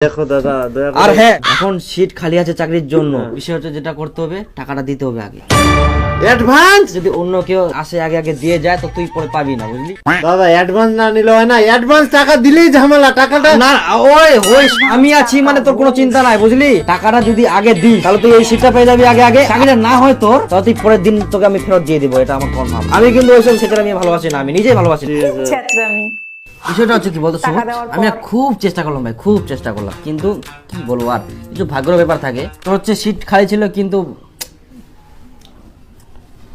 দেখো দাদা দয়া করে আর হ্যাঁ এখন সিট খালি আছে চাকরির জন্য। বিষয় হচ্ছে যেটা করতে হবে টাকাটা দিতে হবে আগে। অ্যাডভান্স যদি অন্য কেউ আসে আগে আগে দিয়ে যায় তো তুই পরে পাবি না বুঝলি? দাদা অ্যাডভান্স না নিলে হয় না। অ্যাডভান্স টাকা দিলেই ঝামেলা টাকাটা না ওই ওই আমি আছি মানে তোর কোনো চিন্তা নাই বুঝলি? টাকাটা যদি আগে দিই তাহলে তুই এই সিটটা পেয়ে যাবি আগে আগে। চাকরিটা না হয় তোর তাহলে তুই পরের দিন তোকে আমি ফেরত দিয়ে দিব এটা আমার কনফার্ম আমি কিন্তু ওইসব সেটা আমি ভালোবাসি না আমি নিজেই ভালোবাসি। বিষয়টা হচ্ছে কি বলতো আমি না খুব চেষ্টা করলাম ভাই খুব চেষ্টা করলাম। কিন্তু কি বলব আর কিছু ভাগ্যের ব্যাপার থাকে। তোর হচ্ছে সিট খালি ছিল কিন্তু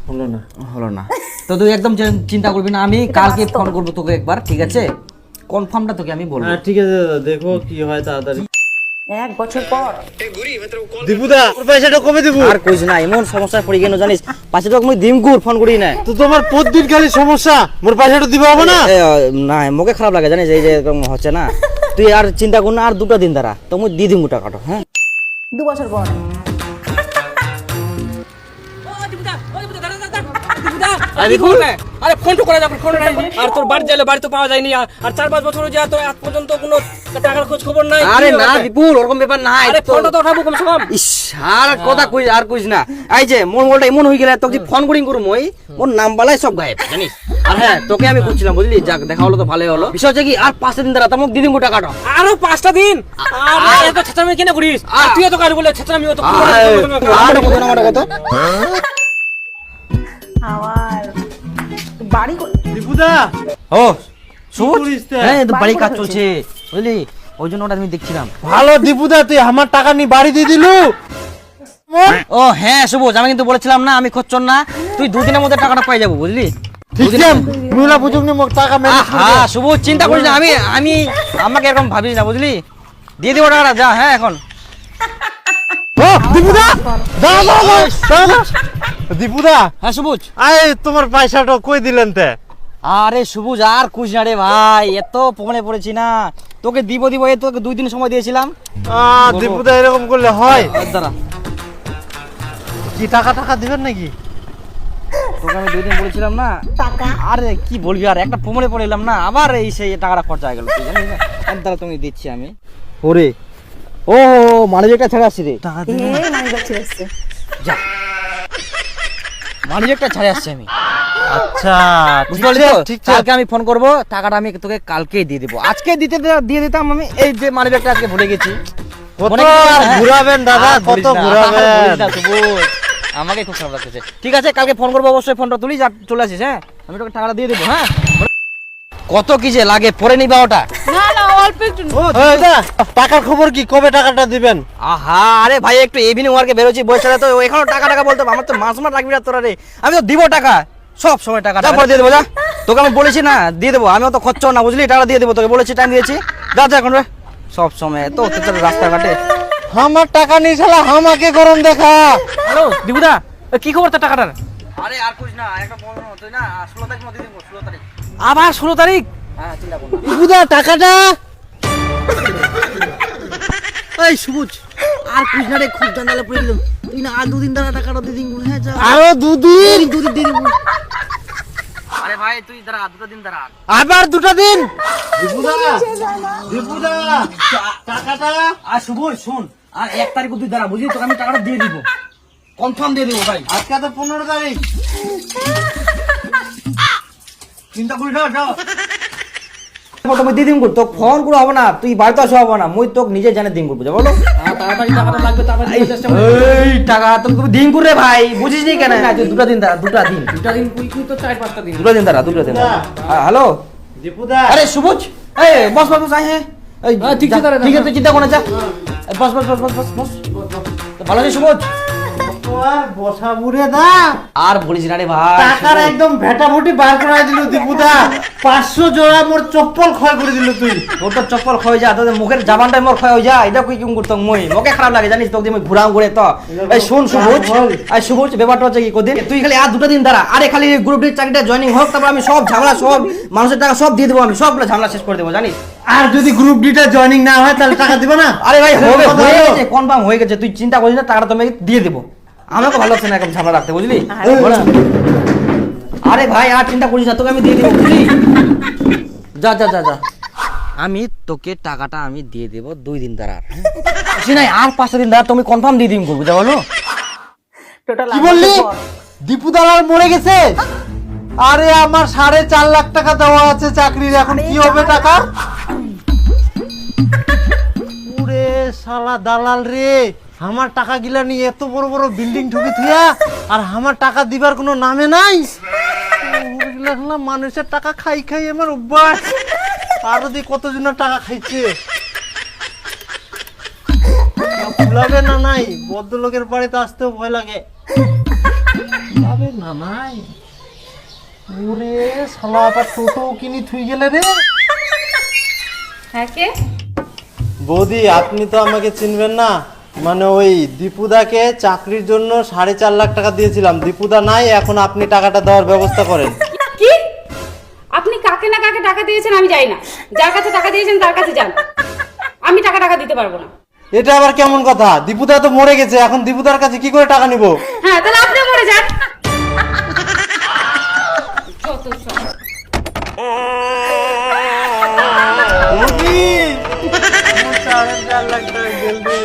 হলো না। হলো না। তো তুই একদম চিন্তা করবি না আমি কালকে ফোন করব তোকে একবার ঠিক আছে? কনফার্মটা তোকে আমি বলব। হ্যাঁ ঠিক আছে দেখো কি হয় তাড়াতাড়ি। এক বছর পর। দীপুদা ওর পয়সাটা কবে দিব? আর কইছ না এমন সমস্যা পড়ি কেন জানিস? পাশে তো দিম দিমকুর ফোন করি না তো তোমার প্রতিদিন খালি সমস্যা মোর পয়সাটা দিব হবে না? না মুখে খারাপ লাগে জানিস এই যে এরকম হচ্ছে না। তুই আর চিন্তা কর না আর দুটো দিন দাঁড়া তো মুই দি দিম টাকাটা হ্যাঁ? দু বছর পর। আরে আরে ফোন তো করা যাবে ফোন নাই আর তোর বাড়ি যাইলে বাড়ি তো পাওয়া যায়নি আর চার পাঁচ বছর যা তো আজ পর্যন্ত কোনো টাকার খোঁজ খবর নাই আরে না বিপুল ওরকম ব্যাপার নাই আরে ফোনটা তো কমসে কম ইস আর কথা কই আর কইস না এই যে মোর মোবাইলটা এমন হয়ে গেলে তোকে ফোন করিং করু মই মোর নাম বালাই সব গায়েব জানিস আর হ্যাঁ তোকে আমি খুঁজছিলাম বুঝলি যাক দেখা হলো তো ভালোই হলো বিষয় হচ্ছে কি আর পাঁচ দিন দ্বারা তোমাকে দিয়ে দিমু টাকাটা আরও পাঁচটা দিন আর এত ছেঁচামি কেন করিস আর তুই তো কাজ বলে ছেঁচামি অত আর কত না কত আবার বাড়ি দীপুদা ও? হ্যাঁ তো। বাড়ি কাজ চলছে। বুঝলি? ওই জন্য ওটা আমি দেখছিলাম। ভালো দীপুদা তুই আমার টাকা নিয়ে বাড়ি দিয়ে দিলু। ও হ্যাঁ সবুজ আমি কিন্তু বলেছিলাম না আমি খচ্চর না। তুই দুদিনের মধ্যে টাকাটা পাই যাব বুঝলি? হ্যাঁ সবুজ চিন্তা করিস না আমি আমি আমাকে এরকম ভাবিস না বুঝলি? দিয়ে দিব টাকাটা যা হ্যাঁ এখন। দীপুদা। দীপুদা? হ্যাঁ সবুজ। আয় তোমার পয়সাটা কই দিলেন তে? আরে সবুজ আর খুশ না রে ভাই এত পমনে পড়েছি না। তোকে দিব দিব এ তোকে দুই দিন সময় দিয়েছিলাম। দীপুদা এরকম করলে হয়? আর দাঁড়া। কি টাকা টাকা দিবেন নাকি? তোকে আমি দুই দিন বলেছিলাম না? টাকা। আরে কি বলবি আর একটা পমনে পড়ে এলাম না। আবার এই সেই টাকাটা খরচা হয়ে গেল তুই জানিস না? দাঁড়া তুমি দিচ্ছি আমি। ওরে। ও মানিজেকটা ছেড়ে আসছি রে। মানি যা। ছাড়ে আসছি আমি। আচ্ছা বুঝতে পারলি তো? ঠিক আছে। কালকে আমি ফোন করব টাকাটা আমি তোকে কালকেই দিয়ে দেবো। আজকে দিতে দিয়ে দিতাম আমি এই যে আজকে ভুলে গেছি। কত? ঘুরাবেন দাদা? কত ঘুরাবেন। আমাকে খুব খারাপ লাগতেছে। ঠিক আছে কালকে ফোন করব অবশ্যই ফোনটা তুলিস আর চলে আসিস হ্যাঁ? আমি তোকে টাকাটা দিয়ে দেবো হ্যাঁ? কত কি যে লাগে পরে নিবা ওটা? না না ও দাদা টাকার খবর কি? কবে টাকাটা দিবেন? আহা আরে ভাই একটু ইভিনিং ওয়ার্কে বেরোচ্ছি বসে তো এখনও টাকা টাকা বলতো আমার তো মাস মাস রাখবি না তোরা রে। আমি তো দিব টাকা। সব সময় টাকা যা পরে দিয়ে দেবো যা। তোকে আমি বলেছি না দিয়ে দেবো। আমিও তো খরচ না বুঝলি? টাকা দিয়ে দেবো তোকে বলেছি টাইম দিয়েছি। যা যা এখন রে। সব সময় তো অত্যাচার রাস্তাঘাটে। আমার টাকা নিয়ে শালা আমাকে গরম দেখা। হ্যালো? দিবুদা কি খবর তোর টাকাটার? আরে আর কুছ না একটা বড় তুই না ষোলো তারিখ মধ্যে দিব ষোলো তারিখ। আবার ষোলো তারিখ? হ্যাঁ না। দীপুদা টাকাটা? এই সবুজ আর না খুব জানালে পড়ে গেলাম তুই না আর দুদিন দ্বারা টাকাটা দিয়ে দিন হ্যাঁ যা। আরও দুদিন? দুদিন দিয়ে দিব আরে ভাই তুই দাঁড়া দুটো দিন দাঁড়া। আবার দুটা দিন? দীপুদা দীপুদা টাকাটা? আর সবুজ শোন আর এক তারিখ তুই দাঁড়া বুঝলি? তোকে আমি টাকাটা দিয়ে দিব। কনফার্ম দিয়ে দিব ভাই। আজকে তো পনেরো তারিখ। চিন্তা করি না যাও। তুমি দিয়ে দিন তো ফোন করে হবে না তুই বাড়িতে আসা হবে না মুই তোকে নিজে জানে দিন করব বলো। তাড়াতাড়ি টাকাটা লাগবে তাড়াতাড়ি চেষ্টা এই টাকা তুমি তুমি দিন করে ভাই বুঝিস নি কেন? তুই দুটা দিন দাঁড়া দুটা দিন। দুটা দিন কুই কুই তো চার পাঁচটা দিন। দুটো দিন দাঁড়া দুটো দিন হ্যাঁ, হ্যালো। দীপুদা। আরে সুবুজ এই বস বস বস আয় হ্যাঁ ঠিক আছে, যা, ঠিক আছে চিন্তা কর যা। বস বস বস বস। বস বস। ভালো আছিস সুবুজ? বসা বুড়ে দা আর বলিস না রে ভাই টাকার। একদম ভেটাভুটি বার করে দিল দীপুদা। পাঁচশো জোড়া মোর চপ্পল ক্ষয় করে দিল তুই। তোর তো চপ্পল ক্ষয় যা তোদের মুখের জাবানটাই মোর ক্ষয় হয়ে যা। এটা কই কিম করতাম মই? মোকে খারাপ লাগে জানিস তোকে আমি ঘুরাম ঘুরে তো। এই শুন সুবুজ। এই সুবুজ ব্যাপারটা হচ্ছে কি কদিন? তুই খালি আর দুটো দিন দাঁড়া। আরে খালি গ্রুপ ডি চাকরিটা জয়েনিং হোক তারপর আমি সব ঝামেলা সব মানুষের টাকা সব দিয়ে দেবো আমি। সবগুলো ঝামেলা শেষ করে দেবো জানিস? আর যদি গ্রুপ ডিটা জয়েনিং না হয় তাহলে টাকা দিবে না? আরে ভাই হবে হয়ে গেছে? কনফার্ম হয়ে গেছে। তুই চিন্তা করিস না টাকাটা তোমাকে দিয়ে দেবো। আমাকে ভালো লাগছে না এখন ঝামেলা রাখতে বুঝলি? আরে ভাই। আর চিন্তা করিস না তোকে আমি দিয়ে দেবো বুঝলি? যা যা যা যা। আমি তোকে টাকাটা আমি দিয়ে দেবো দুই দিন দ্বারা। নাই? আর পাঁচটা দিন দ্বারা তুমি কনফার্ম দিয়ে দিন করব বুঝা বলো? কি বললি? দীপু দালাল মরে গেছে? আরে আমার সাড়ে চার লাখ টাকা দেওয়া আছে চাকরির এখন কি হবে টাকা? পুরে শালা দালাল রে। আমার টাকা গিলা নিয়ে এত বড় বড় বিল্ডিং ঢুকে থুয়া আর আমার টাকা দিবার কোনো নামে নাই। মানুষের টাকা খাই খাই আমার অভ্যাস। আরও দি কতজনের টাকা খাইছে? ফুলাবে না নাই ভদ্রলোকের বাড়িতে আসতেও ভয় লাগে। ফুলাবে না নাই। ওরে শালা আবার টোটো কিনি থুই গেলে রে। হ্যাঁ কে? বৌদি আপনি তো আমাকে চিনবেন না। মানে ওই দীপুদাকে চাকরির জন্য সাড়ে চার লাখ টাকা দিয়েছিলাম। দীপুদা নাই এখন আপনি টাকাটা দেওয়ার ব্যবস্থা করেন। কি? আপনি কাকে না কাকে টাকা দিয়েছেন আমি জানি না। যার কাছে টাকা দিয়েছেন তার কাছে যান। আমি টাকা টাকা দিতে পারব না। এটা আবার কেমন কথা? দীপুদা তো মরে গেছে এখন দীপুদার কাছে কি করে টাকা নিব? হ্যাঁ তাহলে আপনি মরে যান। চার লাখ।